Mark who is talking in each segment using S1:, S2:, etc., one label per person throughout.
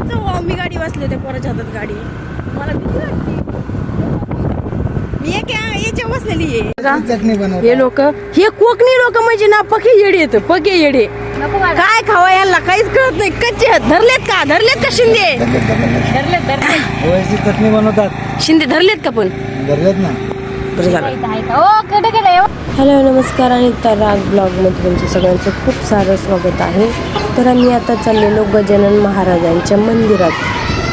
S1: अहो, मी गाडी वाचले त्या पोराच्या हातात गाडी. मला भीती वाटते. मी एक या- याच्या बसलेली आहे.
S2: चटणी बनव
S1: हे लोक हे कोकणी लोक म्हणजे ना पके येडे येत. पके येडे. काय खावा यांना काहीच कळत नाही. कच्चे. धरलेत का? धरलेत का शिंदे? धरलेत धरलेत.
S2: ओळशी चटणी बनवतात.
S1: शिंदे धरलेत का पण?
S2: धरलेत ना.
S1: हॅलो नमस्कार आणि तराग ब्लॉगमध्ये तुमचं सगळ्यांचं खूप सारं स्वागत आहे. तर आम्ही आता चाललेलो गजानन महाराजांच्या मंदिरात.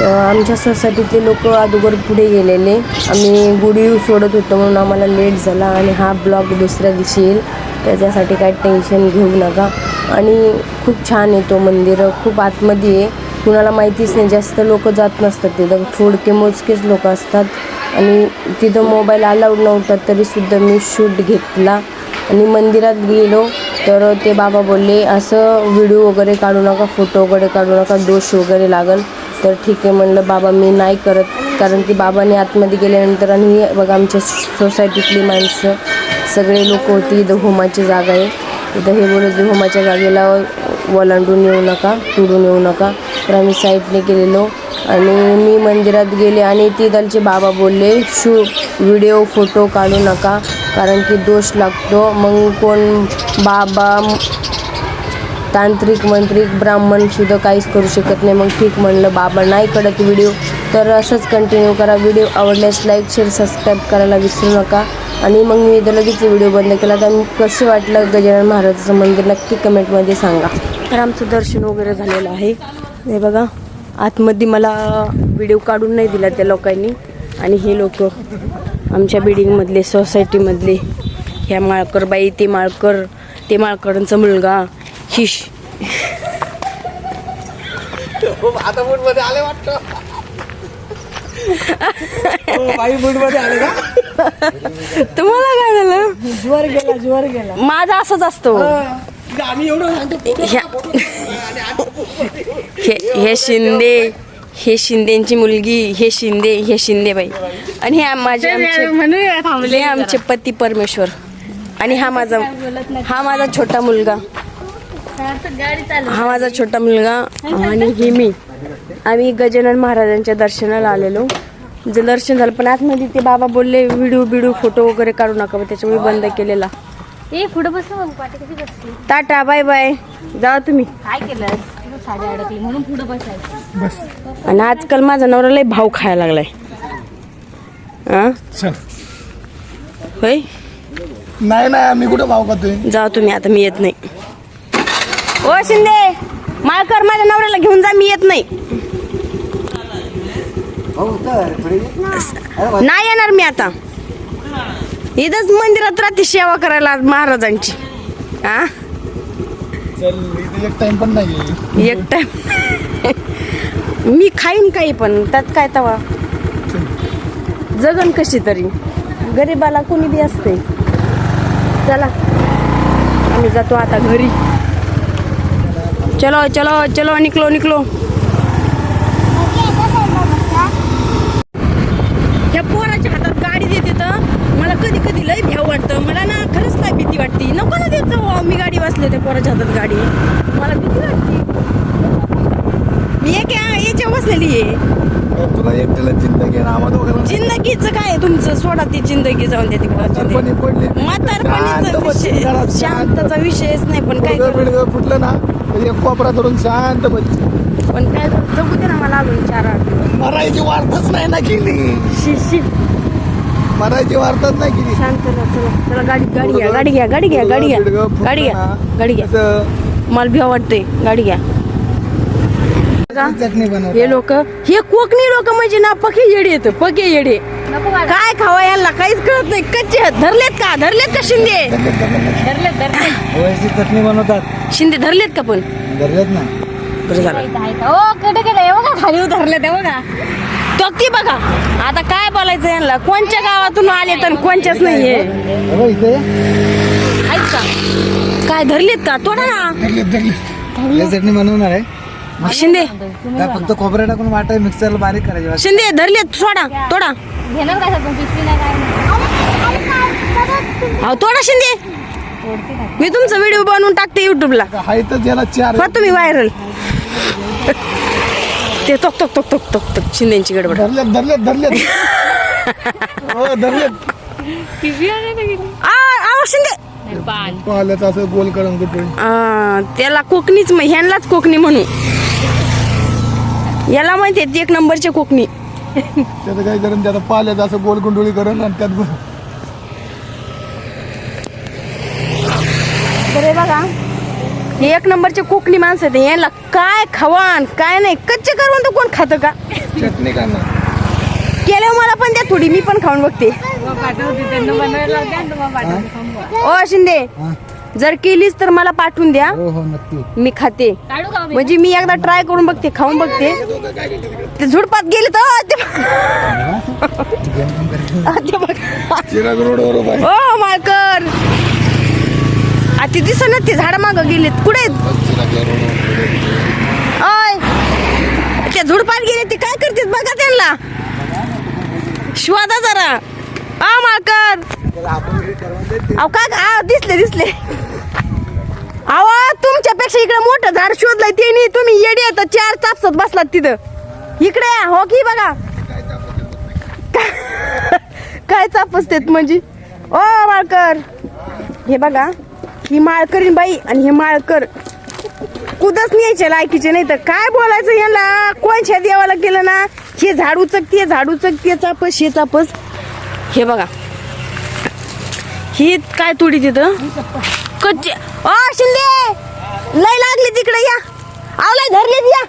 S1: आमच्या सोसायटीतले लोक अगोदर पुढे गेलेले. आम्ही गुढी सोडत होतो म्हणून आम्हाला लेट झाला आणि हा ब्लॉग दुसऱ्या दिवशी येईल. त्याच्यासाठी काय टेन्शन घेऊ नका. आणि खूप छान आहे तो मंदिर. खूप आतमध्ये आहे. कुणाला माहितीच नाही. जास्त लोक जात नसतात तिथं. थोडके मोजकेच लोक असतात. आणि तिथं मोबाईल अलाउड नव्हता तरीसुद्धा मी शूट घेतला. आणि मंदिरात गेलो. तर ते बाबा बोलले असं व्हिडिओ वगैरे काढू नका फोटो वगैरे काढू नका दोष वगैरे लागल. तर ठीक आहे म्हणलं बाबा मी नाही करत. कारण की बाबाने आतमध्ये गेल्यानंतर आणि बघा आमच्या सोसायटीतली माणसं सगळे लोक होती इथं होमाची जागा आहे. इथं हे बोलत होमाच्या जागेला वलांडून येऊ नका तुडून येऊ नका. तर आम्ही साईडने गेलेलो. आणि मी मंदिरात गेले आणि तिथलचे बाबा बोलले शू व्हिडिओ फोटो काढू नका कारण की दोष लागतो. मग कोण बाबा तांत्रिक मंत्रिक ब्राह्मण सुद्धा काहीच करू शकत नाही. मग ठीक म्हणलं बाबा नाही कडत व्हिडिओ तर असंच कंटिन्यू करा. व्हिडिओ आवडल्यास लाईक शेअर सबस्क्राईब करायला विसरू नका. आणि मग मी इथं लगेच व्हिडिओ बंद केला. तर मी कसं वाटलं गजानन महाराजाचं मंदिर नक्की कमेंटमध्ये सांगा. तर आमचं दर्शन वगैरे झालेलं आहे. हे बघा. आतमध्ये मला व्हिडिओ काढून नाही दिला त्या लोकांनी. आणि हे लोक आमच्या बिल्डिंगमधले सोसायटीमधले ह्या माळकर बाई ते माळकर ते माळकरांचा मुलगा हिश.
S2: आता मूडमध्ये आले वाटतं. बाई मूडमध्ये आले का
S1: तुम्हाला काय झालं?
S2: ज्वर गेला ज्वर गेला.
S1: माझा असंच असतो.
S2: आम्ही एवढं
S1: हे हे शिंदे हे शिंदेची मुलगी हे शिंदे हे शिंदे बाई. आणि हे माझे आमचे हे आमचे पती परमेश्वर. आणि हा माझा हा माझा छोटा मुलगा. हा माझा छोटा मुलगा आणि हे मी. आम्ही गजानन महाराजांच्या दर्शनाला आलेलो. जे दर्शन झालं पण आतमध्ये ते बाबा बोलले व्हिडिओ बिडिओ फोटो वगैरे काढू नका त्याच्यामुळे बंद केलेला.
S3: ए पुढे बसलो मग पाठी कशी बसली?
S1: Tata bye bye. जा तुम्ही.
S3: काय केलं साडी अडकली म्हणून पुढे बसायचं.
S1: आणि आजकाल माझा नवरा लय भाव खायला लागलाय. हा
S2: चल.
S1: होय?
S2: नाही नाही मी कुठं भाव खातोय?
S1: जा तुम्ही आता मी येत नाही. ओ शिंदे माळकर माझ्या नवऱ्याला घेऊन जा मी येत नाही. नाही येणार मी आता. इथंच मंदिरात राहते सेवा करायला महाराजांची. हा
S2: एक टाइम पण नाही
S1: एक टाइम मी खाईन काही पण त्यात काय तवा? जगन कशी तरी. गरीबाला कोणी बी असते चला आम्ही जातो आता घरी. चलो चलो चलो निकलो निकलो. या पोराच्या हातात गाडी देते तर मला कधी कधी लय भ्याव वाटतं. मला ना खरंच लय भीती वाटते. नको ना देत जाऊ. मी गाडी वाचले त्या पोराच्या हातात गाडी. मला भीती वाटते. मी एक याच्या बसलेली आहे.
S2: तुला एकट्याला ना आम्हाला दोघांना
S1: जिंदगीचं काय तुमचं? सोडा ती जिंदगी जाऊन द्या तिकडे.
S2: पडले.
S1: म्हातारपणीचा विषय. शांतचा विषयच नाही पण काय
S2: फुटलं ना एक कोपरा धरून शांत बस.
S1: पण काय? जगू दे ना मला अजून चार आठ.
S2: मरायची वार्ताच नाही ना केली.
S1: शी शी.
S2: मरायची वार्ताच नाही केली
S1: शांत राहा, चला चला गाडी गाडी घ्या गाडी घ्या गाडी घ्या गाडी घ्या
S2: गुडघं
S1: गाडी घ्या गाडी घ्या. मला भ्या वाटते गाडी घ्या. बघा,
S2: चटणी बनव
S1: हे लोक हे कोकणी लोक म्हणजे ना पके येडे येत पके येडे. काय खावा यांना काहीच कळत नाही. कच्चे आहेत. धरलेत का? धरलेत का शिंदे?
S2: चटणी बनवतात.
S1: शिंदे धरलेत का पण?
S2: धरलेत ना.
S1: बरं झालं.
S3: ओ कडे गेलं बघा खाली उतरले ते बघा.
S1: तो ती बघा. आता काय बोलायचं यांना? कोणच्या गावातून आले तर कोणच्याच नाहीये?
S2: हे
S3: ऐक का?
S1: काय धरलेत का? तोडा ना.
S2: धरलेत धरलेत. चटणी बनवणार आहे.
S1: शिंदे.
S2: काय फक्त खोबरं टाकून वाटाय मिक्सरला बारीक करायची.
S1: शिंदे धरलेत. सोडा. तोडा.
S3: घेणार का पण पिशवी नाही काय नाही.
S1: अहो तोडा शिंदे. मी तुमचा व्हिडिओ बनवून टाकते युट्यूबला
S2: हाय तर त्याला चार
S1: हो तुम्ही व्हायरल ते तोक तोक तोक तोक तोक तोक शिंदेची गडबड.
S2: धरलेत धरलेत धरलेत. हो धरलेत.
S1: आ आवा शिंदे.
S3: पान.
S2: पाहिल्याचं असं गोल करून कुठे
S1: आ, त्याला कोकणीच म- ह्यांनाच कोकणी म्हणू. याला माहिती आहे एक नंबरचे कोकणी.
S2: त्याचं काय करून त्याचं पाल्याचं असं गोल गुंडोळी करून आणि त्यात गो-
S1: तर हे बघा हे एक नंबरचे कोकणी माणसं आहेत. यांना काय खवान काय नाही. कच्चे करून तर कोण खातं का?
S2: चटणी
S1: केल्यावर मला पण द्या थोडी मी पण खाऊन बघते. ओ शिंदे जर केलीच तर मला पाठवून द्या.
S2: हो हो नक्की.
S1: मी खाते? म्हणजे मी एकदा ट्राय करून बघते खाऊन बघते. ते झुडपात गेले तर ते आ, ते बघ.
S2: चिराग रोड बरोबर
S1: ओ माळकर. आ ते दिसत ना ते झाडा माग गेलेत. कुठे आहेत? ओय. त्या झुडपात गेले ते काय करतात बघा त्यांना. शिवादा जरा. आ माळकर अहो काय आ, दिसले दिसले. अहो तुमच्यापेक्षा इकडे मोठं झाड शोधलंय ते नाही तुम्ही येडी येतात चार चापसत बसलात तिथं. इकडे या, हो की बघा. काय चापसतेत म्हणजे? ओ माळकर. हे बघा. ही माळकरीन बाई आणि हे माळकर कुदच न्यायचे लायकीचे नाही तर काय बोलायचं यांना? कोणच्या देवाला गेलं ना? हे झाडू उचक झाडू झाड ते चापस हे चापस. हे बघा. ही काय तुडी तिथं? कच्चे. ओ शिंदे! लय लागली तिकडे या. आवलाय धरलीत या.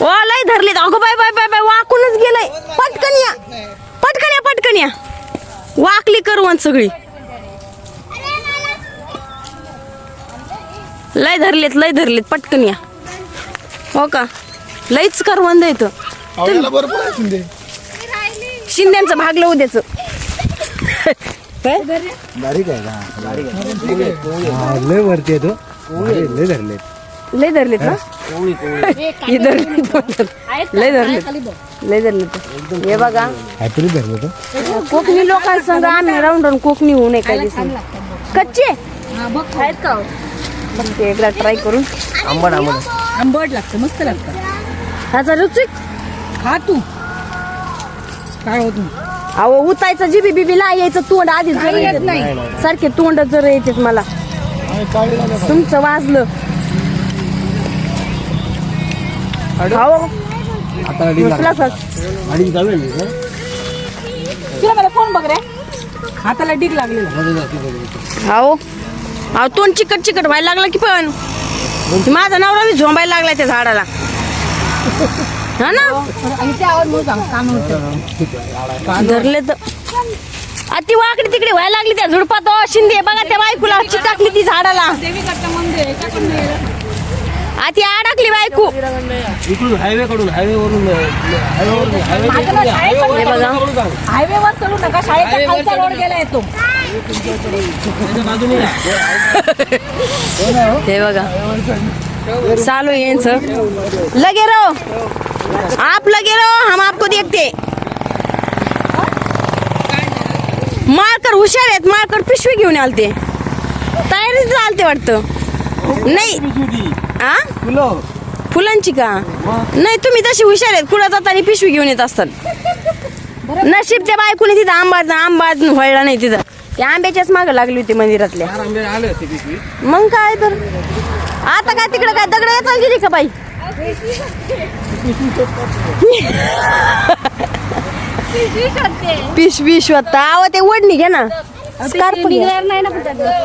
S1: ओ लय धरलीत. अगो बाय बाय बाय बाय वाकूनच गेलंय. पटकन या. पटकन या पटकन या. वाकली करवण सगळी. लय धरलेत लय धरलेत पटकन या. हो का? लयच करवंद येतं
S2: आवळ्याला भरपूर आहे शिंदे.
S1: शिंद्यांचं भागलं उद्याच
S4: बारीक आहे का? बारीक आहे. हा, लय वरती आहे तो. अरे, लय धरले
S1: लय धरलेत ना? हे धरलेत. लय धरलेत. लय धरलेत. हे बघा.
S4: धरले तो
S1: कोकणी लोकांसंग आम्ही राऊंड राऊंड कोकणी होऊ नये काय दिसून कच्चे?
S3: हा, बघ. आहेत का हो?
S1: बघते एकदा ट्राय करून.
S4: आंबट आंबट.
S3: आंबट लागतं मस्त लागतं.
S1: ह्याचा रुचिक.
S3: खा तू. काय होत
S1: अहो उतायचं जिबी बिबी ला यायचं तोंड आधीच जर
S3: येत. नाही.
S1: सारखे तोंड जर येतात मला. तुमचं वाजलं. अहो.
S4: आता अडीच
S1: घुसला का?
S4: अडीच जावे
S3: तुला मला फोन बघ रे. हाताला डीक लागलेला.
S1: अहो. अहो तोंड चिकट चिकट व्हायला लागलं की पण. माझा नवरा बी झोंबायला लागलाय त्या झाडाला. हा ना? धरले तर. अति वाकडी तिकडे व्हायला लागली त्या झुडपात. शिंदे बघा त्या बायकोला चिटाकली ती झाडाला. अति अडकली बायको.
S4: इकडून हायवे कडून हायवे वरून हायवे
S1: हे बघा.
S3: हायवेवर चढू नका शाळेचा खालचा रोड गेलाय तो.
S1: हे बघा. चालू यांचं. लगे रहो. आप लगे रहो हम आपको देखते. माळकर हुशार आहेत माळकर पिशवी घेऊन आलते. तयारीच चालते वाटतं. नाही. आ? फुलांची का? नाही तुम्ही तशी हुशार आहेत. कुठं जाताना पिशवी घेऊन येत असतात. नशीब त्या बायकोने तिथं आंबा आंबा व्हायला नाही तिथं. त्या आंब्याच्याच मागं लागली होती मंदिरातल्या.
S4: आले होते पिशवी.
S1: मग काय तर. आता काय तिकडे काय दगड याचा गेली का बाई? पिशवी शोधता अहो ते ओढणी घे ना. स्कार्फ.
S3: नाही ना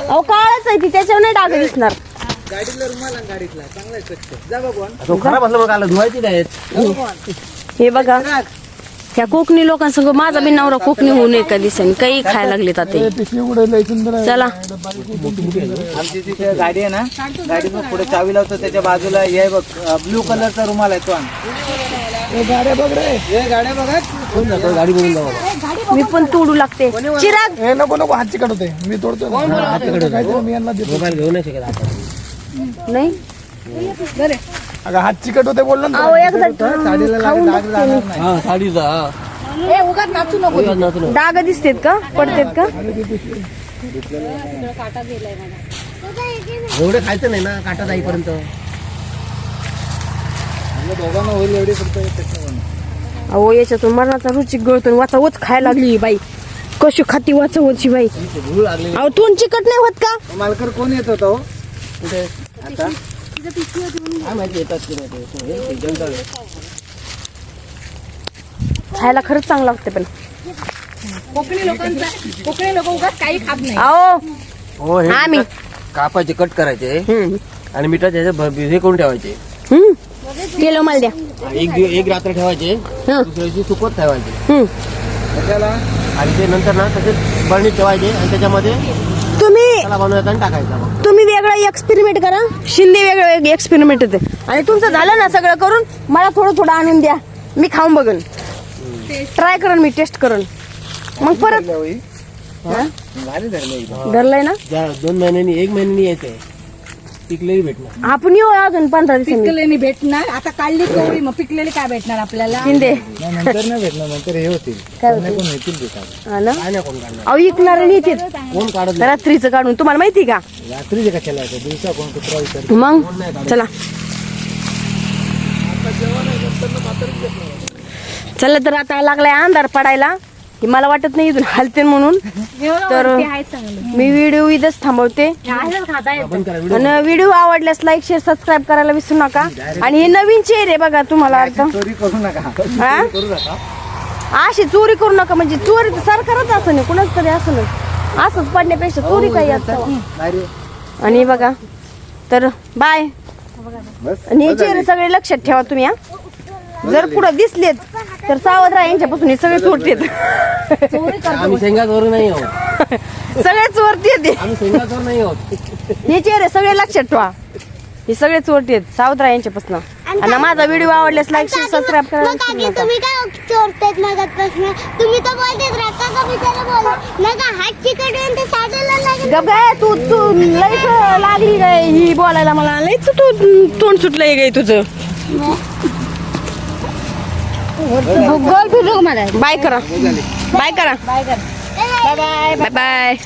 S1: अहो काळच आहे ती. त्याच्यावर नाही डाग दिसणार.
S4: तो खराब असलं मग आला धुवायची नाहीत
S1: हे बघा. ह्या कोकणी लोकांसंग माझा बी नवरा कोकणी होऊ नये का दिसेन काही खायला लागले ते
S2: पिशवी सुंदर आहे.
S1: चला.
S5: आमची तिथे गाडी आहे ना? गाडी मग पुढे चावी लावतो त्याच्या बाजूला हे बघ ब्लू कलरचा रुमाल आहे तो आण.
S2: ए, गाड्या बघ रे.
S5: हे गाड्या बघा.
S4: गाडी बघून जाऊ
S1: मी पण तोडू लागते. चिराग!
S2: हे नको नको हात चिकट होते मी तोडतो काहीतरी मी यांना देतो.
S4: मोबाईल घेऊ नाही शकत आता.
S1: नाही?
S2: अगं हात चिकट होते बोललो ना
S1: अहो एकदा
S5: साडीला
S1: खाऊन
S5: नाही.
S4: हा साडीचा हा.
S1: डाग दिसतेत का? पडतेत का?
S4: एवढं खायचं नाही ना काटा जाईपर्यंत.
S2: दोघांना होईल एवढी फक्त त्याच्यावर.
S1: अहो याच्यातून मरणाचा रुचिक गळतून वाचा वच खायला लागली ही बाई. कशी खाती वाचा वची बाई. अहो तोंड चिकट नाही होत का?
S2: मालकर कोण येत होता हो? कुठे? आता काय माहिती येतात की नाही ते. हे जंगल आहे.
S1: खायला खरंच चांगलं लागते पण
S3: कोकणी लोकांचा कोकणी लोक उगाच काही खात नाही
S1: अहो
S6: हो हे
S1: आम्ही
S6: कापायचे कट करायचे. आणि भ- हे करून ठेवायचे.
S1: किलो मला द्या
S6: एक दिव- एक रात्र ठेवायचे
S1: हं.
S6: दुसऱ्या दिवशी सुकवत ठेवायचे
S1: हम्म.
S6: आणि ते नंतर ना तसेच बरणीत ठेवायचे आणि त्याच्यामध्ये
S1: तुम्ही
S6: त्याला बनवायचा आणि टाकायचा मग.
S1: तुम्ही वेगळं एक्सपेरिमेंट करा. शिंदे वेगळं एक्सपेरिमेंट होते आणि तुमचं झालं ना सगळं करून मला थोडं थोडं आणून द्या. मी खाऊन बघन. ट्राय करण मी टेस्ट करण मग परत
S2: धरल्या धरले
S1: ना.
S6: ज्या दोन महिन्यांनी एक महिन्यानी यायचंय पिकलेली भेटणार.
S1: आपण येऊ अजून पंधरा दिवसांनी.
S3: पिकलेली भेटणार. आता काढली गवळी मग पिकलेली काय भेटणार आपल्याला?
S1: शिंदे.
S2: नाही नंतर नाही भेटणार नंतर हे होतील.
S1: काय
S2: कोणी येतील देतात
S1: हा ना?
S6: काय नाही कोण काढणार?
S1: अहो इकणार
S6: कोण काढत
S1: रात्रीचं काढून. तुम्हाला माहिती का?
S2: रात्रीचे कशाला येतं दिवसा कोण कुत्रा विचार
S1: मग? चला. चला तर आता लागलाय अंधार पडायला. की मला वाटत नाही इथून हलते म्हणून. तर मी व्हिडिओ इथंच थांबवते. आणि व्हिडिओ. आवडल्यास लाईक शेअर सबस्क्राईब करायला विसरू नका. आणि हे नवीन चेहरे बघा तुम्हाला आता
S2: चोरी करू नका.
S1: हा?
S2: करू नका.
S1: अशी चोरी करू नका. म्हणजे चोरी तर सरकारच असं नाही. कुणाच तरी असं नाही. असंच पडण्यापेक्षा चोरी काही असतं.
S2: नाही रे
S1: आणि बघा. तर बाय
S2: बस.
S1: आणि हे चेहरे सगळे लक्षात ठेवा तुम्ही हा. जर पुढे दिसलेत तर सावध राहा यांच्यापासून हे सगळे चोरतेत
S6: आम्ही शेंगाचोर नाही आहोत.
S1: सगळे चोरते येते.
S6: आम्ही नाही आहोत.
S1: हे चेहरे सगळे लक्षात ठेवा. हे सगळे चोरते आहेत सावध राहा यांच्यापासून. आणि माझा व्हिडिओ आवडल्यास लाईक शेअर सबस्क्राईब करायला
S7: मग
S1: विसरू
S7: काकी
S1: नका.
S7: तुम्ही काय चोरतेत मगातपासून तुम्ही तर बोलतेत रक्का का बिचारा बोल नका हात चिकटून ते लागेल.
S1: गप तू तू लईच लागली काय ही बोलायला मला. लईच तू तोंड सुटलंय गाय तुझं.
S7: गोल फिरू मला
S1: बाय करा। बाय करा। बाय। Bye bye.